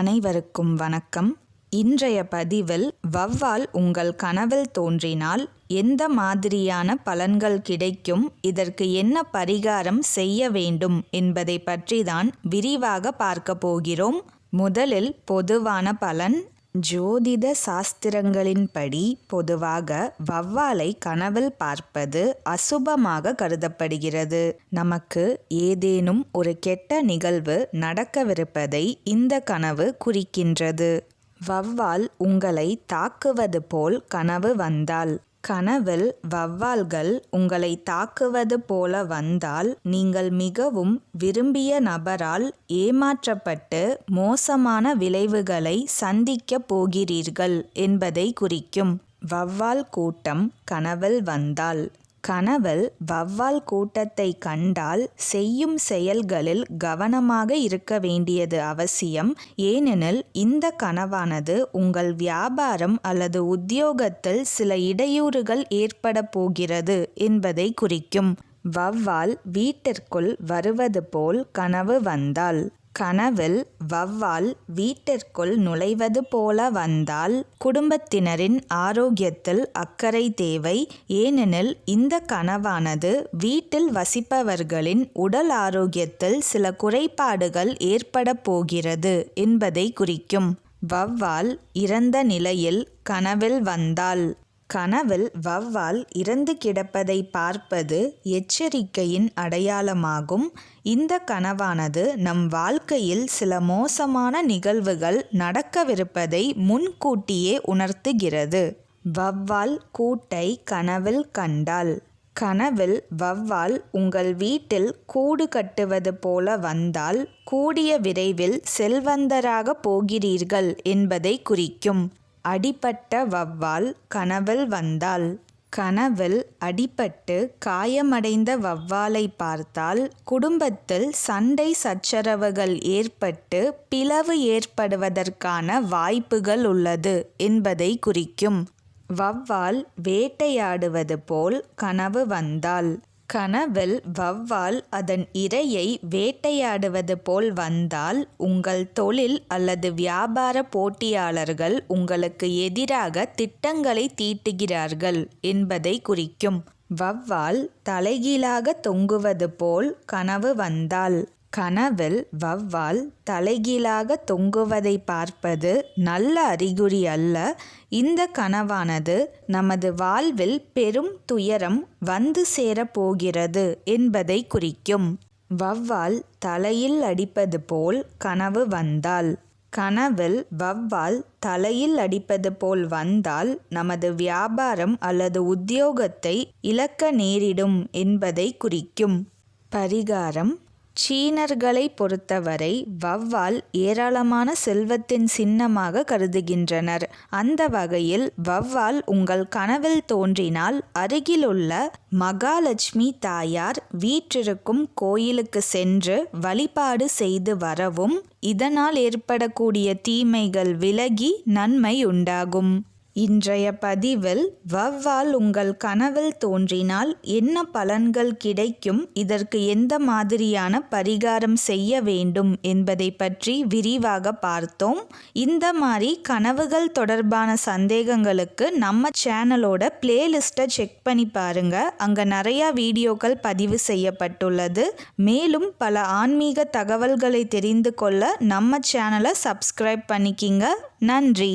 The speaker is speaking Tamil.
அனைவருக்கும் வணக்கம். இன்றைய பதிவில் வவ்வால் உங்கள் கனவில் தோன்றினால் எந்த மாதிரியான பலன்கள் கிடைக்கும் இதற்கு என்ன பரிகாரம் செய்ய வேண்டும் என்பதை பற்றி தான் விரிவாக பார்க்க போகிறோம். முதலில் பொதுவான பலன் ஜோதிட சாஸ்திரங்களின்படி பொதுவாக வவ்வாலை கனவில் பார்ப்பது அசுபமாக கருதப்படுகிறது. நமக்கு ஏதேனும் ஒரு கெட்ட நிகழ்வு நடக்கவிருப்பதை இந்த கனவு குறிக்கின்றது. வவ்வால் உங்களை தாக்குவது போல் கனவு வந்தால் கனவில் வவ்வால்கள் உங்களை தாக்குவது போல வந்தால் நீங்கள் மிகவும் விரும்பிய நபரால் ஏமாற்றப்பட்டு மோசமான விளைவுகளை சந்திக்கப் போகிறீர்கள் என்பதை குறிக்கும். வவ்வால் கூட்டம் கனவில் வந்தால் கனவில் வவ்வால் கூட்டத்தை கண்டால் செய்யும் செயல்களில் கவனமாக இருக்க வேண்டியது அவசியம். ஏனெனில் இந்த கனவானது உங்கள் வியாபாரம் அல்லது உத்தியோகத்தில் சில இடையூறுகள் ஏற்பட போகிறது என்பதை குறிக்கும். வவ்வால் வீட்டிற்குள் வருவது போல் கனவு வந்தால் கனவில் வவ்வால் வீட்டிற்குள் நுழைவது போல வந்தால் குடும்பத்தினரின் ஆரோக்கியத்தில் அக்கறை தேவை. ஏனெனில் இந்த கனவானது வீட்டில் வசிப்பவர்களின் உடல் ஆரோக்கியத்தில் சில குறைபாடுகள் ஏற்பட போகிறது என்பதை குறிக்கும். வவ்வால் இறந்த நிலையில் கனவில் வந்தால் கனவில் வவ்வால் இறந்து கிடப்பதை பார்ப்பது எச்சரிக்கையின் அடையாளமாகும். இந்த கனவானது நம் வாழ்க்கையில் சில மோசமான நிகழ்வுகள் நடக்கவிருப்பதை முன்கூட்டியே உணர்த்துகிறது. வவ்வால் கூட்டை கனவில் கண்டால். கனவில் வவ்வால் உங்கள் வீட்டில் கூடு கட்டுவது போல வந்தால் கூடிய விரைவில் செல்வந்தராக போகிறீர்கள் என்பதை குறிக்கும். அடிபட்ட வவ்வால் கனவில் வந்தாள் கனவில் அடிபட்டு காயமடைந்த வவ்வாலை பார்த்தால் குடும்பத்தில் சண்டை சச்சரவுகள் ஏற்பட்டு பிளவு ஏற்படுவதற்கான வாய்ப்புகள் உள்ளது என்பதை குறிக்கும். வவ்வால் வேட்டையாடுவது போல் கனவு வந்தால். கனவில் வவ்வால் அதன் இரையை வேட்டையாடுவது போல் வந்தால் உங்கள் தொழில் அல்லது வியாபார போட்டியாளர்கள் உங்களுக்கு எதிராக திட்டங்களை தீட்டுகிறார்கள் என்பதை குறிக்கும். வவ்வால் தலைகீழாக தொங்குவது போல் கனவு வந்தால் கனவில் வவ்வால் தலைகீழாக தொங்குவதை பார்ப்பது நல்ல அறிகுறி அல்ல. இந்த கனவானது நமது வாழ்வில் பெரும் துயரம் வந்து சேரப்போகிறது என்பதை குறிக்கும். வவ்வால் தலையில் அடிப்பது போல் கனவு வந்தால் கனவில் வவ்வால் தலையில் அடிப்பது போல் வந்தால் நமது வியாபாரம் அல்லது உத்தியோகத்தை இழக்க நேரிடும் என்பதை குறிக்கும். பரிகாரம் சீனர்களை பொறுத்தவரை வவ்வால் ஏராளமான செல்வத்தின் சின்னமாக கருதுகின்றனர். அந்த வகையில் வவ்வால் உங்கள் கனவில் தோன்றினால் அருகிலுள்ள மகாலட்சுமி தாயார் வீற்றிருக்கும் கோயிலுக்கு சென்று வழிபாடு செய்து வரவும் இதனால் ஏற்படக்கூடிய தீமைகள் விலகி நன்மை உண்டாகும். இன்றைய பதிவில் வவ்வால் உங்கள் கனவில் தோன்றினால் என்ன பலன்கள் கிடைக்கும்? இதற்கு எந்த மாதிரியான பரிகாரம் செய்ய வேண்டும்? என்பதை பற்றி விரிவாக பார்த்தோம். இந்த மாதிரி கனவுகள் தொடர்பான சந்தேகங்களுக்கு நம்ம சேனலோட பிளேலிஸ்ட்டை செக் பண்ணி பாருங்க. அங்கே நிறையா வீடியோக்கள் பதிவு செய்யப்பட்டுள்ளது. மேலும் பல ஆன்மீக தகவல்களை தெரிந்து கொள்ள நம்ம சேனலை சப்ஸ்கிரைப் பண்ணிக்கிங்க. நன்றி!